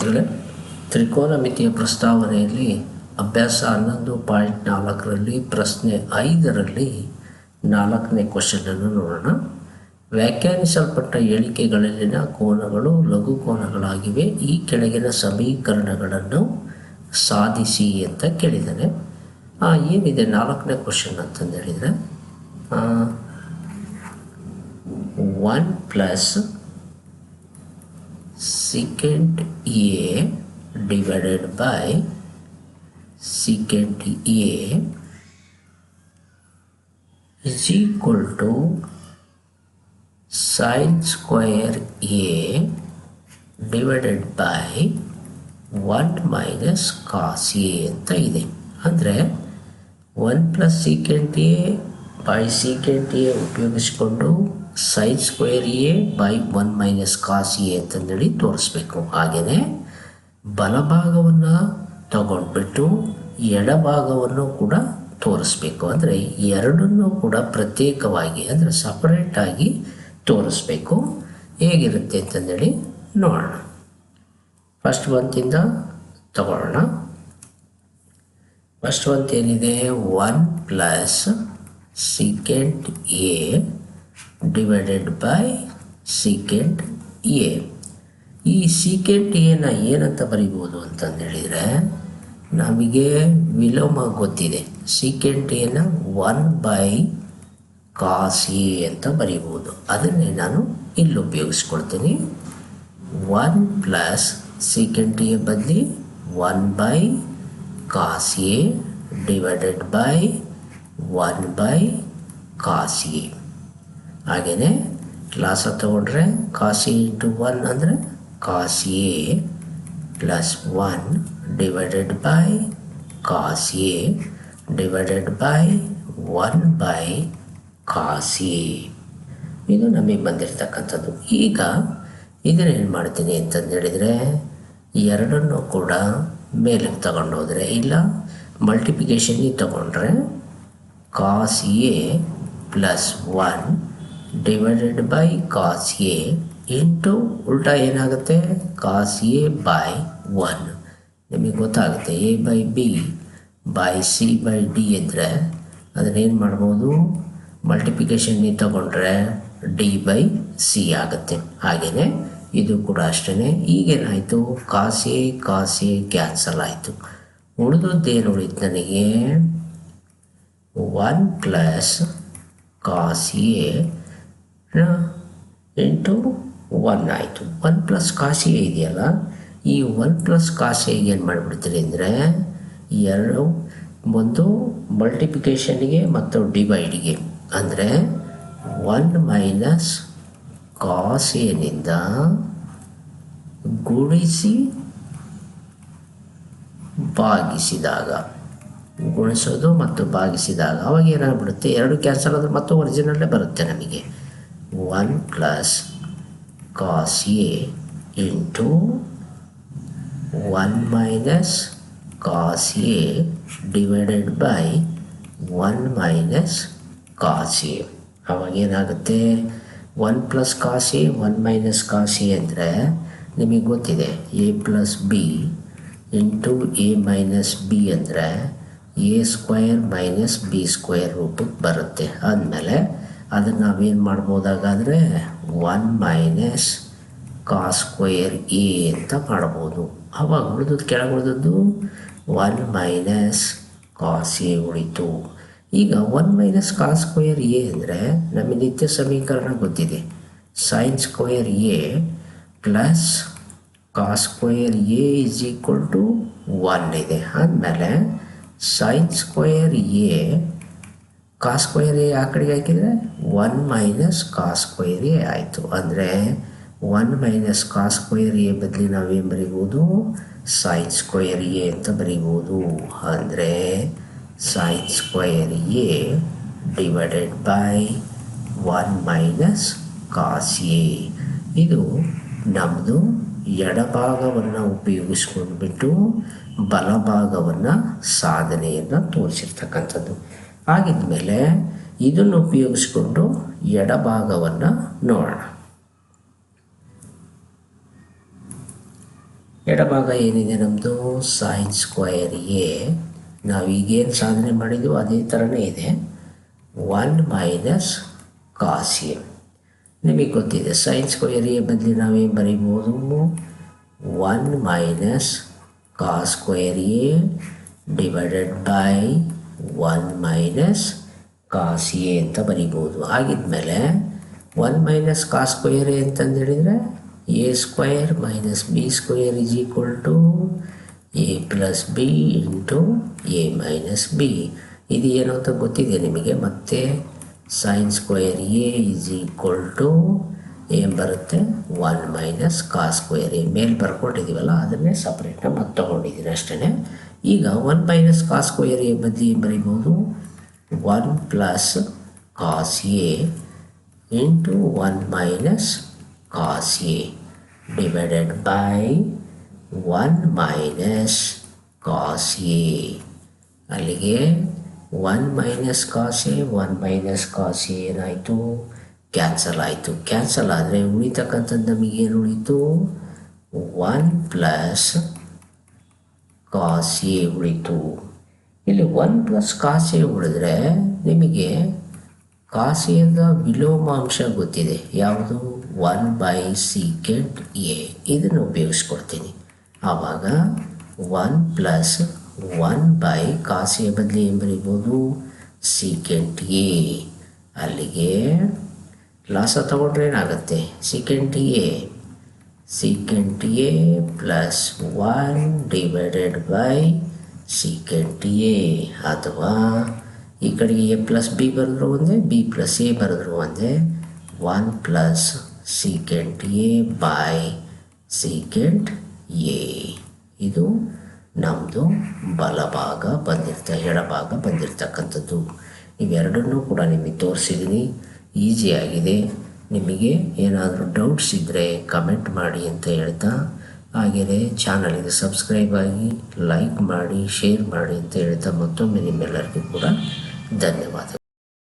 ಅಂದರೆ ತ್ರಿಕೋನಮಿತಿಯ ಪ್ರಸ್ತಾವನೆಯಲ್ಲಿ ಅಭ್ಯಾಸ ಹನ್ನೊಂದು ಪಾಯಿಂಟ್ ನಾಲ್ಕರಲ್ಲಿ ಪ್ರಶ್ನೆ ಐದರಲ್ಲಿ ನಾಲ್ಕನೇ ಕ್ವಶನನ್ನು ನೋಡೋಣ. ವ್ಯಾಖ್ಯಾನಿಸಲ್ಪಟ್ಟ ಹೇಳಿಕೆಗಳಲ್ಲಿನ ಕೋನಗಳು ಲಘು ಕೋನಗಳಾಗಿವೆ. ಈ ಕೆಳಗಿನ ಸಮೀಕರಣಗಳನ್ನು ಸಾಧಿಸಿ ಅಂತ ಕೇಳಿದ್ದಾನೆ. ಆ, ಏನಿದೆ ನಾಲ್ಕನೇ ಕ್ವಶನ್ ಅಂತಂದು ಹೇಳಿದರೆ one plus secant A divided by secant A is equal to sin square A divided by 1 minus cos A ಅಂತ ಇದೆ ಅಂದರೆ one plus secant A by secant A ಉಪಯೋಗಿಸ್ಕೊಂಡು sine square A by one minus cos A ಅಂತಂದೇಳಿ ತೋರಿಸ್ಬೇಕು. ಹಾಗೆಯೇ ಬಲಭಾಗವನ್ನು ತಗೊಂಡ್ಬಿಟ್ಟು ಎಡಭಾಗವನ್ನು ಕೂಡ ತೋರಿಸ್ಬೇಕು. ಅಂದರೆ ಎರಡನ್ನೂ ಕೂಡ ಪ್ರತ್ಯೇಕವಾಗಿ, ಅಂದರೆ ಸಪರೇಟಾಗಿ ತೋರಿಸ್ಬೇಕು. ಹೇಗಿರುತ್ತೆ ಅಂತಂದೇಳಿ ನೋಡೋಣ. ಫಸ್ಟ್ ಒಂತಿಂದ ತಗೊಳ್ಳೋಣ. ಫಸ್ಟ್ ಏನಿದೆ? One plus secant A divided by secant A ಈ ಸೀಕೆಂಟ್ ಎನ ಏನಂತ ಬರಿಬೋದು ಅಂತಂದು ಹೇಳಿದರೆ ನಮಗೆ ವಿಲೋಮ ಗೊತ್ತಿದೆ. ಸೀಕೆಂಟ್ ಎನ ಒನ್ ಬೈ ಕಾಸ್ ಎ ಅಂತ ಬರಿಬೋದು. ಅದನ್ನೇ ನಾನು ಇಲ್ಲಿ ಉಪಯೋಗಿಸ್ಕೊಳ್ತೀನಿ. ಒನ್ ಪ್ಲಸ್ ಸೀಕೆಂಟ್ ಎ ಬದಲಿ one by cos A divided by one by cos A ಹಾಗೆಯೇ ಲಾಸ ತಗೊಂಡ್ರೆ ಕಾಸ್ ಎ ಇಂಟು ಒನ್ ಅಂದರೆ cos A plus one divided by cos A divided by one by cos A ಇದು ನಮಗೆ ಬಂದಿರತಕ್ಕಂಥದ್ದು. ಈಗ ಇದನ್ನು ಏನು ಮಾಡ್ತೀನಿ ಅಂತಂದು ಹೇಳಿದರೆ ಎರಡನ್ನೂ ಕೂಡ ಮೇಲಕ್ಕೆ ತಗೊಂಡೋದ್ರೆ ಇಲ್ಲ ಮಲ್ಟಿಪ್ಲಿಕೇಶನ್ಗೆ ತಗೊಂಡ್ರೆ cos A plus one divided by cos A into ಉಲ್ಟಾ ಏನಾಗುತ್ತೆ? ಕಾಸ್ ಎ ಬೈ ಒನ್ ನಿಮಗೆ ಗೊತ್ತಾಗುತ್ತೆ A by B by C by D ಇದ್ದರೆ ಅದನ್ನೇನು ಮಾಡ್ಬೋದು? ಮಲ್ಟಿಪ್ಲಿಕೇಶನ್ಗೆ ತಗೊಂಡ್ರೆ ಡಿ ಬೈ ಸಿ ಆಗುತ್ತೆ. ಹಾಗೆಯೇ ಇದು ಕೂಡ ಅಷ್ಟೇ ಈಗೇನಾಯಿತು? ಕಾಸ್ ಎ ಕ್ಯಾನ್ಸಲ್ ಆಯಿತು. ಉಳಿದದ್ದೇನು ಉಳಿತು ನನಗೆ? One plus cos A into one ಆಯಿತು. ಒನ್ ಪ್ಲಸ್ ಕಾಸ್ ಎ ಇದೆಯಲ್ಲ? ಈ ಒನ್ ಪ್ಲಸ್ ಕಾಸಿಗೆ ಏನು ಮಾಡಿಬಿಡ್ತೀರಿ ಅಂದರೆ ಎರಡು, ಒಂದು ಮಲ್ಟಿಪ್ಲಿಕೇಶನ್ಗೆ ಮತ್ತು ಡಿವೈಡ್ಗೆ ಅಂದರೆ ಒನ್ ಮೈನಸ್ ಕಾಸ್ ಏನಿಂದ ಗುಣಿಸಿ, ಭಾಗಿಸಿದಾಗ. ಗುಣಿಸೋದು ಮತ್ತು ಭಾಗಿಸಿದಾಗ ಅವಾಗ ಏನಾಗ್ಬಿಡುತ್ತೆ? ಎರಡು ಕ್ಯಾನ್ಸಲ್ ಆದರೆ ಮತ್ತು ಒರಿಜಿನಲ್ಲೇ ಬರುತ್ತೆ ನಮಗೆ. One plus cos A into one minus cos A divided by one minus cos A. ಅವಾಗ ಏನಾಗುತ್ತೆ? One plus cos one minus cos ಅಂದರೆ ನಿಮಗೆ ಗೊತ್ತಿದೆ. A plus B into A minus B ಅಂದರೆ A square minus B square ರೂಪಕ್ಕೆ ಬರುತ್ತೆ. ಆದಮೇಲೆ ಅದನ್ನು ನಾವೇನು ಮಾಡ್ಬೋದಾಗಾದರೆ one minus cos square A ಅಂತ ಮಾಡ್ಬೋದು. ಅವಾಗ ಉಳಿದದ್ದು ಕೆಳಗೆ ಉಳಿದದ್ದು ಒನ್ ಮೈನಸ್ ಕಾಸ್ ಎ ಉಳಿತು. ಈಗ one minus cos square A ಅಂದರೆ ನಮಗೆ ನಿತ್ಯ ಸಮೀಕರಣ ಗೊತ್ತಿದೆ. Sine square A plus cos square A is equal to one ಇದೆ. ಆದಮೇಲೆ sine square A cos square A ಆ ಕಡೆಗೆ ಹಾಕಿದರೆ one minus cos square A ಆಯಿತು. ಅಂದರೆ one minus cos square A ಬದಲಿ ನಾವೇನು ಬರಿಬೋದು? ಸೈನ್ ಸ್ಕ್ವಯರ್ ಎ ಅಂತ ಬರಿಬೋದು. ಅಂದರೆ sine square A divided by one minus cos A ಇದು ನಮ್ಮದು ಎಡಭಾಗವನ್ನು ಉಪಯೋಗಿಸ್ಕೊಂಡ್ಬಿಟ್ಟು ಬಲಭಾಗವನ್ನು ಸಾಧನೆಯನ್ನು ತೋರಿಸಿರ್ತಕ್ಕಂಥದ್ದು. ಆಗಿದ್ಮೇಲೆ ಇದನ್ನು ಉಪಯೋಗಿಸಿಕೊಂಡು ಎಡಭಾಗವನ್ನು ನೋಡೋಣ. ಎಡಭಾಗ ಏನಿದೆ ನಮ್ಮದು ಸೈನ್ ಸ್ಕ್ವಯರ್ ಎ ನಾವು ಈಗೇನು ಸಾಧನೆ ಮಾಡಿದ್ವು ಅದೇ ಥರನೇ ಇದೆ. ಒನ್ ಮೈನಸ್ ಕಾಸ್ ಎ ನಿಮಗೆ ಗೊತ್ತಿದೆ ಸೈನ್ ಸ್ಕ್ವಯರ್ ಎ ಬದಲಿ ನಾವೇನು ಬರೀಬೋದು? One minus cos square A divided by one minus cos A ಅಂತ ಬರಿಬೋದು. ಆಗಿದ್ಮೇಲೆ one minus cos square A ಅಂತಂದು ಹೇಳಿದರೆ A square minus B square is equal to A plus B into A minus B ಇದು ಏನು ಅಂತ ಗೊತ್ತಿದೆ ನಿಮಗೆ? ಮತ್ತೆ sine square A is equal to ಏನು ಬರುತ್ತೆ? One minus cos square A ಮೇಲೆ ಬರ್ಕೊಂಡಿದ್ದೀವಲ್ಲ ಅದನ್ನೇ ಸಪ್ರೇಟಾಗಿ ಮತ್ತೆ ತೊಗೊಂಡಿದ್ದೀನಿ ಅಷ್ಟೇ ಈಗ one minus cos square A ಬದಲಿ ಬರೀಬೋದು? One plus cos A into one minus cos A divided by one minus cos A. ಅಲ್ಲಿಗೆ one minus cos A one minus cos A ಏನಾಯಿತು? ಕ್ಯಾನ್ಸಲ್ ಆಯಿತು. ಕ್ಯಾನ್ಸಲ್ ಆದರೆ ಉಳಿತಕ್ಕಂಥದ್ದು ನಮಗೇನು ಉಳಿತು? ಒನ್ ಪ್ಲಸ್ ಕಾಸ್ ಎ ಉಳಿತು. ಇಲ್ಲಿ ಒನ್ ಪ್ಲಸ್ ಕಾಸಿ ಉಳಿದ್ರೆ ನಿಮಗೆ ಕಾಸಿಯದ ವಿಲೋಮಾಂಶ ಗೊತ್ತಿದೆ. ಯಾವುದು? One by secant A. ಇದನ್ನು ಉಪಯೋಗಿಸ್ಕೊಡ್ತೀನಿ. ಆವಾಗ ಒನ್ ಪ್ಲಸ್ ಒನ್ ಬೈ ಕಾಸಿಯ ಬದಲಿ ಏನು ಬರೀಬೋದು? Secant A. ಅಲ್ಲಿಗೆ ಲಾಸ ತಗೊಂಡ್ರೆ ಏನಾಗುತ್ತೆ? Secant A. Secant A plus one divided by secant A ಅಥವಾ ಈ ಕಡೆಗೆ ಎ ಪ್ಲಸ್ ಬಿ ಬರೆದ್ರು ಒಂದೇ, ಬಿ ಪ್ಲಸ್ ಎ ಬರೆದ್ರು ಒಂದೇ. One plus secant A by secant A. ಇದು ನಮ್ಮದು ಬಲಭಾಗ ಬಂದಿರ್ತ, ಎಡಭಾಗ ಬಂದಿರತಕ್ಕಂಥದ್ದು. ಇವೆರಡನ್ನೂ ಕೂಡ ನಿಮಗೆ ತೋರಿಸಿದ್ದೀನಿ ಈಸಿಯಾಗಿದೆ. ನಿಮಗೆ ಏನಾದರೂ ಡೌಟ್ಸ್ ಇದ್ದರೆ ಕಮೆಂಟ್ ಮಾಡಿ ಅಂತ ಹೇಳ್ತಾ ಹಾಗೆಯೇ ಚಾನಲ್ಗೆ ಸಬ್ಸ್ಕ್ರೈಬ್ ಆಗಿ ಲೈಕ್ ಮಾಡಿ ಶೇರ್ ಮಾಡಿ ಅಂತ ಹೇಳ್ತಾ ಮತ್ತೊಮ್ಮೆ ನಿಮ್ಮೆಲ್ಲರಿಗೂ ಕೂಡ ಧನ್ಯವಾದಗಳು.